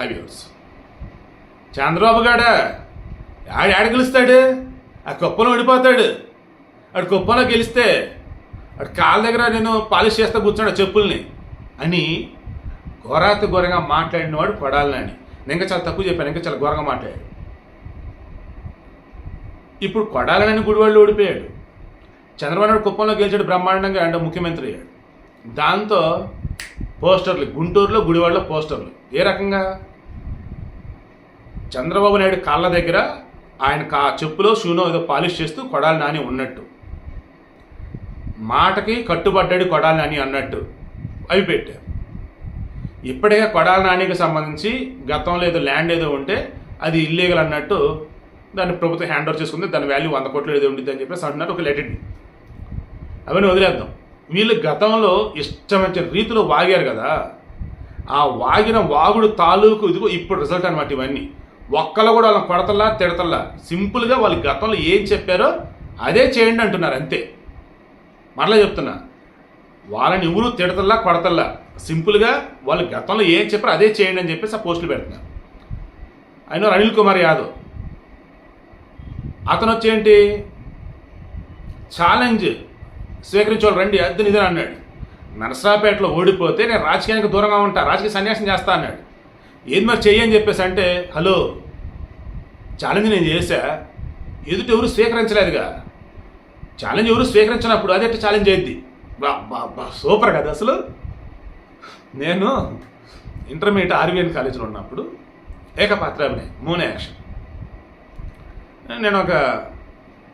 అవ్యూర్స్ చంద్రబాబు గాడ? ఆడ ఆడ గెలుస్తాడు. ఆ కుప్పలో ఓడిపోతాడు. ఆడు కుప్పలో గెలిస్తే ఆడు కాళ్ళ దగ్గర నేను పాలిష్ చేస్తా కూర్చున్నాడు చెప్పుల్ని అని ఘోరాత ఘోరంగా మాట్లాడినవాడు కొడాలని నేను ఇంకా చాలా తక్కువ చెప్పాను ఇంకా చాలా ఘోరంగా మాట్లాడాడు. ఇప్పుడు కొడాలని గుడివాళ్ళు ఓడిపోయాడు. చంద్రబాబు నాయుడు కుప్పంలో గెలిచాడు బ్రహ్మాండంగా అంటే ముఖ్యమంత్రి అయ్యాడు. దాంతో పోస్టర్లు గుంటూరులో గుడివాడలో పోస్టర్లు. ఏ రకంగా? చంద్రబాబు నాయుడు కాళ్ళ దగ్గర ఆయన కా చెప్పులో షూనో ఏదో పాలిష్ చేస్తూ కొడాలి నాని ఉన్నట్టు. మాటకి కట్టుబడ్డాడు కొడాలి నాని అన్నట్టు. అవి పెట్టారు. ఇప్పటికే కొడాలి నానికి సంబంధించి గతంలో ఏదో ల్యాండ్ ఏదో ఉంటే అది ఇల్లీగల్ అన్నట్టు దాన్ని ప్రభుత్వం హ్యాండ్ ఓవర్ చేసుకుంది. దాని వాల్యూ వంద కోట్లు ఏదో ఉంటుంది అని చెప్పేసి అంటున్నారు ఒక లెటెడ్ అవన్నీ వదిలేద్దాం. వీళ్ళు గతంలో ఇష్టమైన రీతిలో వాగారు కదా. ఆ వాగిన వాగుడు తాలూకు ఇదిగో ఇప్పుడు రిజల్ట్ అనమాట ఇవన్నీ. ఒక్కళ్ళు కూడా వాళ్ళని కొడతల్లా తిడతల్లా. సింపుల్గా వాళ్ళు గతంలో ఏం చెప్పారో అదే చేయండి అంటున్నారు అంతే. మరలా చెప్తున్నా. వాళ్ళని ఎవరు తిడతల్లా కొడతల్లా. సింపుల్గా వాళ్ళు గతంలో ఏం చెప్పారో అదే చేయండి అని చెప్పేసి ఆ పోస్టులు పెడుతున్నారు ఆయన అనిల్ కుమార్ యాదవ్. అతను వచ్చేంటి ఛాలెంజ్ స్వీకరించేవాళ్ళు రండి అద్దె నిధులు అన్నాడు. నరసరాపేటలో ఓడిపోతే నేను రాజకీయానికి దూరంగా ఉంటా రాజకీయ సన్యాసం చేస్తా అన్నాడు. ఏది మరి చెయ్యి అని చెప్పేసి అంటే హలో ఛాలెంజ్ నేను చేశా? ఎదుటి ఎవరు స్వీకరించలేదుగా? ఛాలెంజ్ ఎవరు స్వీకరించినప్పుడు అదే ఛాలెంజ్ అయింది. సూపర్ కదా అసలు. నేను ఇంటర్మీడియట్ ఆర్వీఎన్ కాలేజీలో ఉన్నప్పుడు ఏకపాత్రాభినయం మూన్ యాక్షన్. నేను ఒక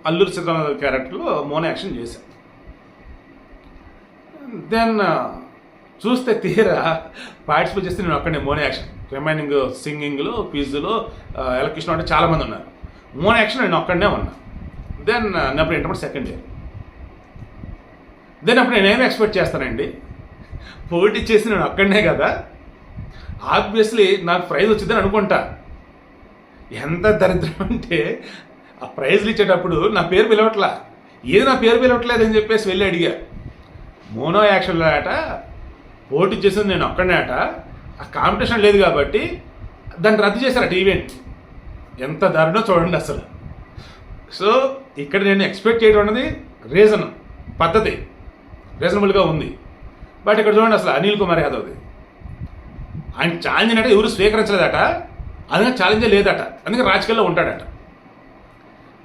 అల్లూరు సీతారామరాజు క్యారెక్టర్లో మోన యాక్షన్ చేశాను దెన్ చూస్తే తీరా పార్టిసిపేట్ చేస్తే నేను ఒక్కడే మోన యాక్షన్. రిమైనింగ్ సింగింగ్లో క్విజ్లో ఎలక్ట్రిషన్ అంటే చాలామంది ఉన్నారు. మోన యాక్షన్ నేను ఒక్కడనే ఉన్నా. దెన్ అప్పుడు ఇంటర్మీడియట్ సెకండ్ ఇయర్. దెన్ అప్పుడు నేనేమి ఎక్స్పెక్ట్ చేస్తానండి? పోటీ చేసి నేను ఒక్కడనే కదా? ఆబ్వియస్లీ నాకు ప్రైజ్ వచ్చిందని అనుకుంటా. ఎంత దరిద్రం అంటే ఆ ప్రైజ్లు ఇచ్చేటప్పుడు నా పేరు పిలవట్లా. ఏది నా పేరు పిలవట్లేదు అని చెప్పేసి వెళ్ళి అడిగా. మోనో యాక్షన్లో ఆట పోటీ చేసింది నేను ఒక్కడనే ఆట. ఆ కాంపిటీషన్ లేదు కాబట్టి దాన్ని రద్దు చేశారట ఈవెంట్ ఎంత దారుణో చూడండి అసలు. సో ఇక్కడ నేను ఎక్స్పెక్ట్ చేయడం అనేది రీజన్ పద్ధతి. రీజనబుల్గా ఉంది. బట్ ఇక్కడ చూడండి అసలు అనిల్ కుమార్ యాదవ్ది ఆయన ఛాలెంజ్ అంటే ఎవరు స్వీకరించలేదట. అందుకని ఛాలెంజే లేదట. అందుకే రాజకీయాల్లో ఉంటాడట.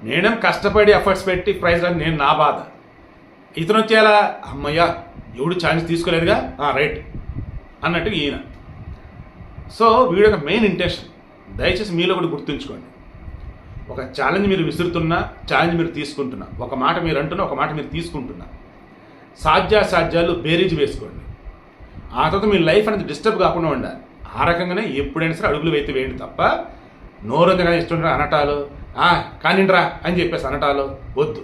నేనేం కష్టపడి ఎఫర్ట్స్ పెట్టి ప్రైజ్ అని నేను నా బాధ. ఇతను వచ్చేలా అమ్మయ్యా ఎవడు ఛాలెంజ్ తీసుకోలేదుగా? రైట్ అన్నట్టు ఈయన. సో వీడి యొక్క మెయిన్ ఇంటెన్షన్. దయచేసి మీలో కూడా గుర్తుంచుకోండి. ఒక ఛాలెంజ్ మీరు విసురుతున్నా ఛాలెంజ్ మీరు తీసుకుంటున్నా ఒక మాట మీరు అంటున్నా ఒక మాట మీరు తీసుకుంటున్నా సాధ్యాసాధ్యాలు బేరీజ్ వేసుకోండి. ఆ తర్వాత మీ లైఫ్ అనేది డిస్టర్బ్ కాకుండా ఉండాలి. ఆ రకంగానే ఎప్పుడైనా సరే అడుగులు వేస్తే వేయండి తప్ప నోరందగా ఇష్టం అనటాలు కానిండ్రా అని చెప్పేసి అనటాలు వద్దు.